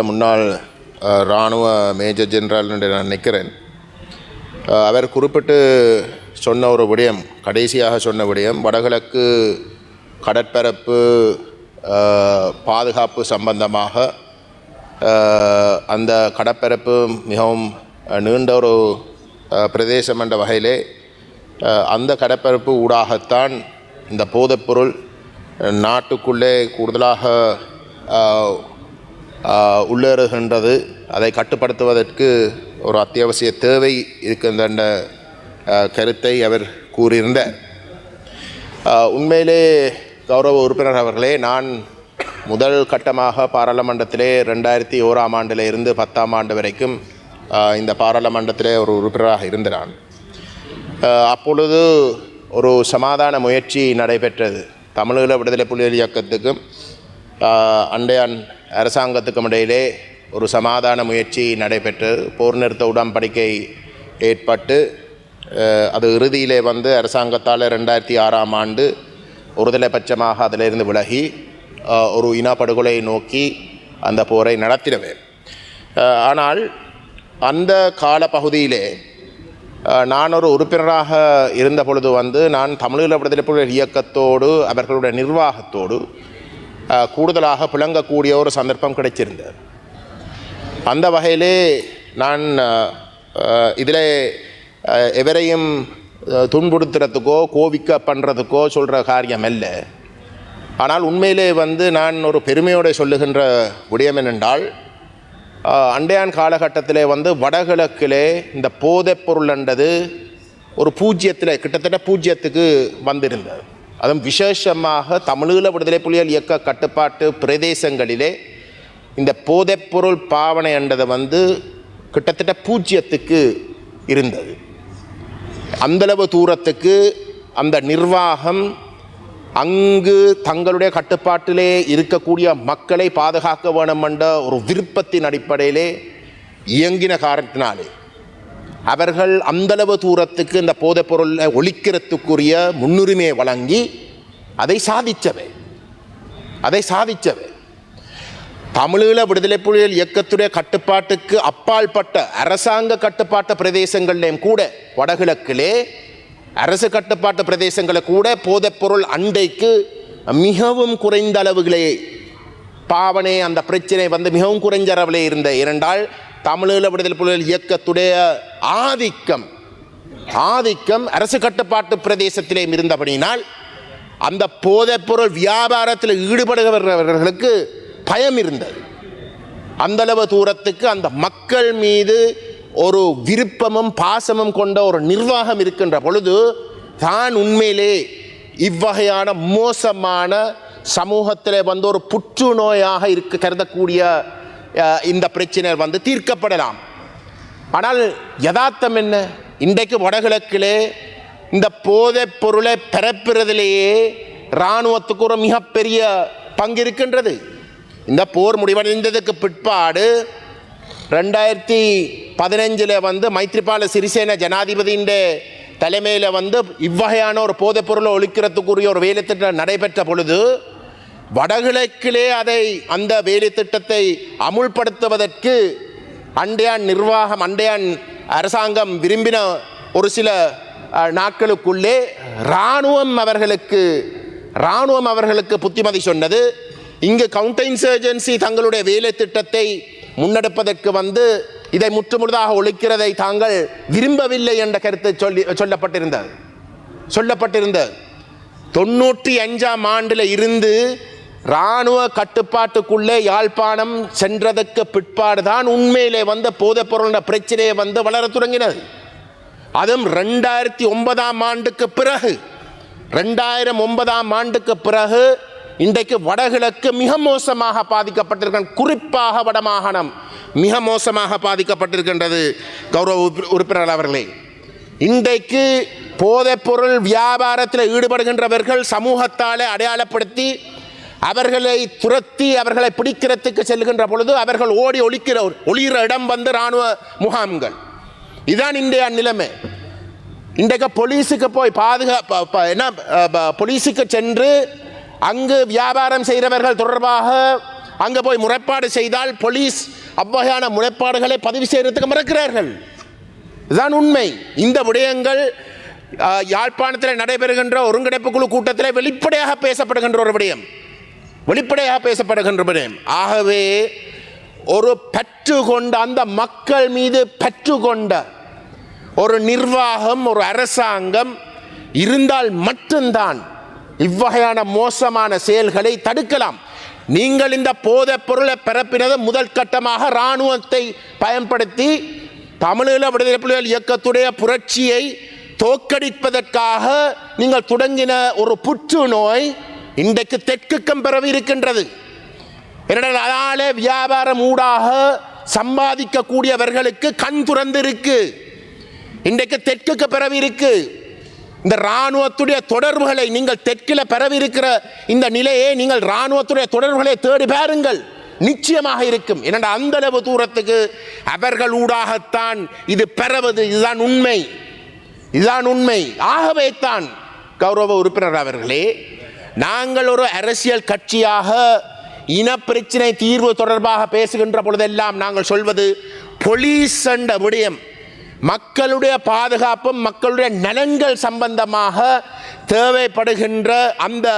முன்னாள் இராணுவ major general என்று நான் நினைக்கிறேன். அவர் குறிப்பிட்டு சொன்ன ஒரு விடயம் கடைசியாக சொன்ன விடயம் வடகிழக்கு கடற்பரப்பு பாதுகாப்பு சம்பந்தமாக அந்த கடற்பரப்பு மிகவும் நீண்ட ஒரு பிரதேசம் என்ற வகையிலே அந்த கடற்பரப்பு ஊடாகத்தான் இந்த போதைப்பொருள் நாட்டுக்குள்ளே கூடுதலாக உள்ளேறுகின்றது. அதை கட்டுப்படுத்துவதற்கு ஒரு அத்தியாவசிய தேவை இருக்கின்ற கருத்தை அவர் கூறியிருந்தார். உண்மையிலே கௌரவ உறுப்பினர் அவர்களே நான் முதல் கட்டமாக பாராளுமன்றத்திலே ரெண்டாயிரத்தி ஓராம் ஆண்டில் இருந்து பத்தாம் ஆண்டு வரைக்கும் இந்த பாராளுமன்றத்திலே ஒரு உறுப்பினராக இருந்தான். அப்பொழுது ஒரு சமாதான முயற்சி நடைபெற்றது. தமிழீழ விடுதலை புலிகள் இயக்கத்துக்கும் அண்டையான் அரசாங்கத்துக்கும் இடையிலே ஒரு சமாதான முயற்சி நடைபெற்று போர் நிறுத்த உடன்படிக்கை ஏற்பட்டு அது இறுதியிலே வந்து அரசாங்கத்தால் ரெண்டாயிரத்தி ஆறாம் ஆண்டு ஒருதலை பட்சமாக அதிலிருந்து விலகி ஒரு இனப்படுகொலை நோக்கி அந்த போரை நடத்தினவே ஆனால் அந்த காலப்பகுதியிலே பகுதியிலே நான் ஒரு உறுப்பினராக இருந்த பொழுது வந்து நான் தமிழீழ விடுதலை புலிகள் இயக்கத்தோடு அவர்களுடைய நிர்வாகத்தோடு கூடுதலாக புழங்கக்கூடிய ஒரு சந்தர்ப்பம் கிடைச்சிருந்தது. அந்த வகையிலே நான் இதில் எவரையும் துன்புறுத்துறதுக்கோ கோவிக்க பண்ணுறதுக்கோ சொல்கிற காரியம் அல்ல. ஆனால் உண்மையிலே வந்து நான் ஒரு பெருமையோடு சொல்லுகின்ற விடயம் என்னென்றால் அண்டையான் காலகட்டத்திலே வந்து வடகிழக்கிலே இந்த போதைப் பொருள்ன்றது ஒரு பூஜ்ஜியத்தில் கிட்டத்தட்ட பூஜ்ஜியத்துக்கு வந்திருந்தது. அதுவும் விசேஷமாக தமிழீழ விடுதலை புலிகள் இயக்க கட்டுப்பாட்டு பிரதேசங்களிலே இந்த போதைப்பொருள் பாவனை என்றது வந்து கிட்டத்தட்ட பூஜ்ஜியத்துக்கு இருந்தது. அந்தளவு தூரத்துக்கு அந்த நிர்வாகம் அங்கு தங்களுடைய கட்டுப்பாட்டிலே இருக்கக்கூடிய மக்களை பாதுகாக்க வேணும் என்ற ஒரு விருப்பத்தின் அடிப்படையிலே இயங்கின காரணத்தினாலே. அவர்கள் அந்தளவு தூரத்துக்கு இந்த போதைப்பொருளை ஒழிக்கிறதுக்குரிய முன்னுரிமையை வழங்கி அதை சாதிச்சவை அதை சாதிச்சவை தமிழீழ விடுதலை புலிகள் இயக்கத்துடைய கட்டுப்பாட்டுக்கு அப்பாற்பட்ட அரசாங்க கட்டுப்பாட்டு பிரதேசங்கள்லேயும் கூட வடகிழக்கிலே அரசு கட்டுப்பாட்டு பிரதேசங்களை கூட போதைப்பொருள் அண்டைக்கு மிகவும் குறைந்த அளவுகளே பாவனை அந்த பிரச்சனை வந்து மிகவும் குறைஞ்ச அளவிலே இருந்த இரண்டால் தமிழீழ விடுதலை புலிகள் இயக்கத்துடைய ஆதிக்கம் ஆதிக்கம் அரசு கட்டுப்பாட்டு பிரதேசத்திலே இருந்தபடியினால் அந்த போதைப்பொருள் வியாபாரத்தில் ஈடுபடுகிறவர்களுக்கு பயம் இருந்தது. அந்தளவு தூரத்துக்கு அந்த மக்கள் மீது ஒரு விருப்பமும் பாசமும் கொண்ட ஒரு நிர்வாகம் இருக்கின்ற பொழுது தான் உண்மையிலே இவ்வகையான மோசமான சமூகத்தில் வந்து ஒரு புற்றுநோயாக இருக்க கருதக்கூடிய இந்த பிரச்சனை வந்து தீர்க்கப்படலாம். ஆனால் யதார்த்தம் என்ன? இன்றைக்கு வடகிழக்கிலே இந்த போதைப் பொருளை பரப்புறதிலேயே இராணுவத்துக்கு ஒரு மிகப்பெரிய பங்கு இருக்கின்றது. இந்த போர் முடிவடைந்ததுக்கு பிற்பாடு ரெண்டாயிரத்தி பதினஞ்சில் வந்து மைத்ரிபால சிறிசேன ஜனாதிபதியின் தலைமையில் வந்து இவ்வகையான ஒரு போதைப் பொருளை ஒழிக்கிறதுக்குரிய ஒரு வேலை திட்டம் நடைபெற்ற பொழுது வடகிழக்கிலே அதை அந்த வேலை திட்டத்தை அமுல்படுத்துவதற்கு அண்டையான் நிர்வாகம் அண்டையான் அரசாங்கம் விரும்பின ஒரு சில நாட்களுக்குள்ளே இராணுவம் அவர்களுக்கு இராணுவம் அவர்களுக்கு புத்திமதி சொன்னது. இங்கு கவுண்டர் இன்சர்ஜென்சி தங்களுடைய வேலை திட்டத்தை முன்னெடுப்பதற்கு வந்து இதை முற்றுமுழுதாக ஒழிக்கிறதை தாங்கள் விரும்பவில்லை என்ற கருத்து சொல்லி சொல்லப்பட்டிருந்தது. சொல்லப்பட்டிருந்தது. தொண்ணூற்றி அஞ்சாம் ஆண்டில் இருந்து இராணுவ கட்டுப்பாட்டுக்குள்ளே யாழ்ப்பாணம் சென்றதற்கு பிற்பாடுதான் உண்மையிலே வந்த போதைப் பொருள் பிரச்சனையை வந்து வளர தொடங்கினது. அதுவும் ரெண்டாயிரத்தி ஒன்பதாம் ஆண்டுக்கு பிறகு ரெண்டாயிரம் ஒன்பதாம் ஆண்டுக்கு பிறகு இன்றைக்கு வடகிழக்கு மிக மோசமாக பாதிக்கப்பட்டிருக்கின்ற குறிப்பாக வடமாகாணம் மிக மோசமாக பாதிக்கப்பட்டிருக்கின்றது கௌரவ உறுப்பினர் அவர்களே. இன்றைக்கு போதைப்பொருள் வியாபாரத்தில் ஈடுபடுகின்றவர்கள் சமூகத்தாலே அடையாளப்படுத்தி அவர்களை துரத்தி அவர்களை பிடிக்கிறதுக்கு செல்கின்ற பொழுது அவர்கள் ஓடி ஒழிக்கிற ஒளிகிற இடம் வந்து இராணுவ முகாம்கள். இதுதான் இன்றைய நிலைமை. இன்றைக்கு போலீஸுக்கு போய் பாதுகா என்ன ப- போலீஸுக்கு சென்று அங்கு வியாபாரம் செய்கிறவர்கள் தொடர்பாக அங்கே போய் முறைப்பாடு செய்தால் போலீஸ் அவ்வகையான முறைப்பாடுகளை பதிவு செய்கிறதுக்கு மறக்கிறார்கள். இதுதான் உண்மை. இந்த விடயங்கள் யாழ்ப்பாணத்தில் நடைபெறுகின்ற ஒருங்கிணைப்பு குழு கூட்டத்தில் வெளிப்படையாக பேசப்படுகின்ற ஒரு விடயம். வெளிப்படையாக பேசப்படுகின்ற ஆகவே ஒரு பற்று கொண்ட அந்த மக்கள் மீது பற்று கொண்ட ஒரு நிர்வாகம் ஒரு அரசாங்கம் இருந்தால் மட்டும்தான் இவ்வகையான மோசமான செயல்களை தடுக்கலாம். நீங்கள் இந்த போதைப் பொருளை பரப்பினது முதல் கட்டமாக இராணுவத்தை பயன்படுத்தி தமிழீழ விடுதலை புலிகள் இயக்கத்துடைய புரட்சியை தோற்கடிப்பதற்காக நீங்கள் தொடங்கின ஒரு புற்றுநோய் இன்றைக்கு தெற்குக்கம் பரவி இருக்கின்றது. என்னடா வியாபாரம் ஊடாக சம்பாதிக்கக்கூடியவர்களுக்கு கண் துறந்து இருக்கு இன்றைக்கு தெற்குக்கு பரவி இருக்கு. இந்த இராணுவத்துடைய தொடர்புகளை நீங்கள் தெற்கில் பரவி இருக்கிற இந்த நிலையை நீங்கள் இராணுவத்துடைய தொடர்புகளை தேடி பாருங்கள். நிச்சயமாக இருக்கும். என்னடா அந்த அளவு தூரத்துக்கு அவர்கள் ஊடாகத்தான் இது பெறவது இதுதான் உண்மை. இதுதான் உண்மை. ஆகவே தான் கௌரவ உறுப்பினர் அவர்களே நாங்கள் ஒரு அரசியல் கட்சியாக இனப்பிரச்சினை தீர்வு தொடர்பாக பேசுகின்ற பொழுதெல்லாம் நாங்கள் சொல்வது பொலிஸ் என்ற விடயம். மக்களுடைய பாதுகாப்பும் மக்களுடைய நலன்கள் சம்பந்தமாக தேவைப்படுகின்ற அந்த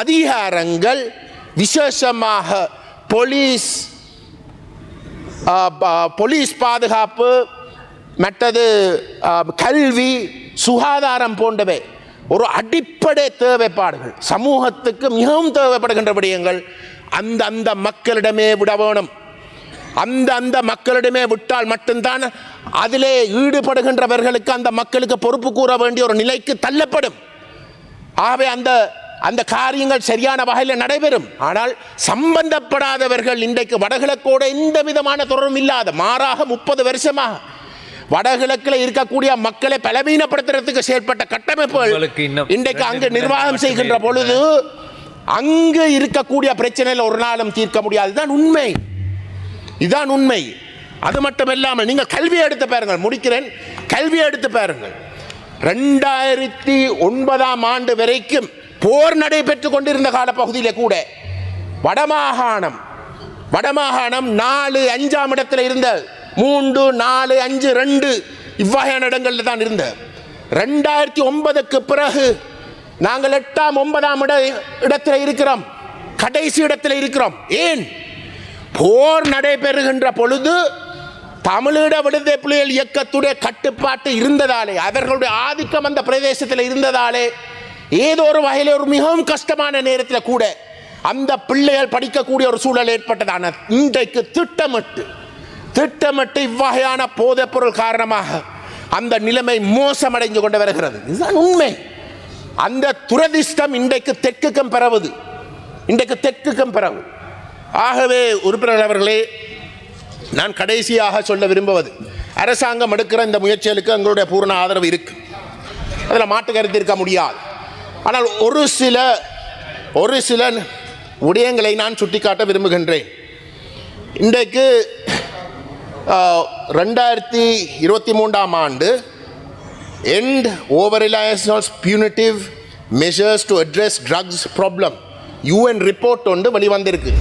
அதிகாரங்கள் விசேஷமாக போலீஸ் போலீஸ் பாதுகாப்பு மற்றது கல்வி சுகாதாரம் போன்றவை. ஒரு அடிப்படை தேவைப்பாடுகள். சமூகத்துக்கு மிகவும் தேவைப்படுகின்ற விடயங்கள் அந்த அந்த மக்களிடமே விட வேணும். அந்த அந்த மக்களிடமே விட்டால் மட்டும்தான் அதிலே ஈடுபடுகின்றவர்களுக்கு அந்த மக்களுக்கு பொறுப்பு கூற வேண்டிய ஒரு நிலைக்கு தள்ளப்படும். ஆகவே அந்த அந்த காரியங்கள் சரியான வகையில் நடைபெறும். ஆனால் சம்பந்தப்படாதவர்கள் இன்றைக்கு வடகிழக்கோட எந்த விதமான தொடரும் இல்லாத மாறாக முப்பது வருஷமாக வடகிழக்கில் இருக்கக்கூடிய மக்களை பலவீனப்படுத்துறதுக்கு செயல்பட்ட கட்டமைப்புகள் இன்றைக்கு அங்கு நிர்வாகம் செய்கின்ற பொழுது அங்கு இருக்கக்கூடிய பிரச்சனையில் ஒரு நாளும் தீர்க்க முடியாது. இதுதான் உண்மை. இதுதான் உண்மை. அது மட்டுமில்லாமல் நீங்கள் கல்வி எடுத்து பாருங்கள். முடிக்கிறேன். கல்வி எடுத்து பாருங்கள். ரெண்டாயிரத்தி ஒன்பதாம் ஆண்டு வரைக்கும் போர் நடைபெற்று கொண்டிருந்த காலப்பகுதியிலே கூட வடமாகாணம் வடமாகாணம் நாலு அஞ்சாம் இடத்துல இருந்த மூன்று நாலு அஞ்சு ரெண்டு. இவ்வகையான இடங்களில் தான் இருந்த. ரெண்டாயிரத்தி ஒன்பதுக்கு பிறகு நாங்கள் எட்டாம் ஒன்பதாம் இட இடத்தில் இருக்கிறோம். கடைசி இடத்தில் இருக்கிறோம். ஏன்? போர் நடைபெறுகின்ற பொழுது தமிழீழ விடுதலை புலிகள் இயக்கத்துடைய கட்டுப்பாட்டு இருந்ததாலே அவர்களுடைய ஆதிக்கம் அந்த பிரதேசத்தில் இருந்ததாலே ஏதோ ஒரு வகையில் ஒரு மிகவும் கஷ்டமான நேரத்தில் கூட அந்த பிள்ளைகள் படிக்கக்கூடிய ஒரு சூழல் ஏற்பட்டதான இன்றைக்கு திட்டமிட்டு திட்டமிட்டு இவ்வகையான போதைப் பொருள் காரணமாக அந்த நிலைமை மோசமடைந்து கொண்டு வருகிறது. இதுதான் உண்மை. அந்த துரதிஷ்டம் இன்றைக்கு தெற்குக்கம் பரவுது. இன்றைக்கு தெற்குக்கம் பரவு. ஆகவே உறுப்பினர் அவர்களே நான் கடைசியாக சொல்ல விரும்புவது அரசாங்கம் எடுக்கிற இந்த முயற்சிகளுக்கு எங்களுடைய பூரண ஆதரவு இருக்கு. அதில் மாட்டு கருத்து இருக்க முடியாது. ஆனால் ஒரு சில ஒரு சில விடயங்களை நான் சுட்டிக்காட்ட விரும்புகின்றேன். இன்றைக்கு ரெண்டாயிரத்தி இருபத்தி மூன்றாம் ஆண்டு end over reliance punitive measures to address drugs problem UN report ஒன்று வெளிவந்திருக்கு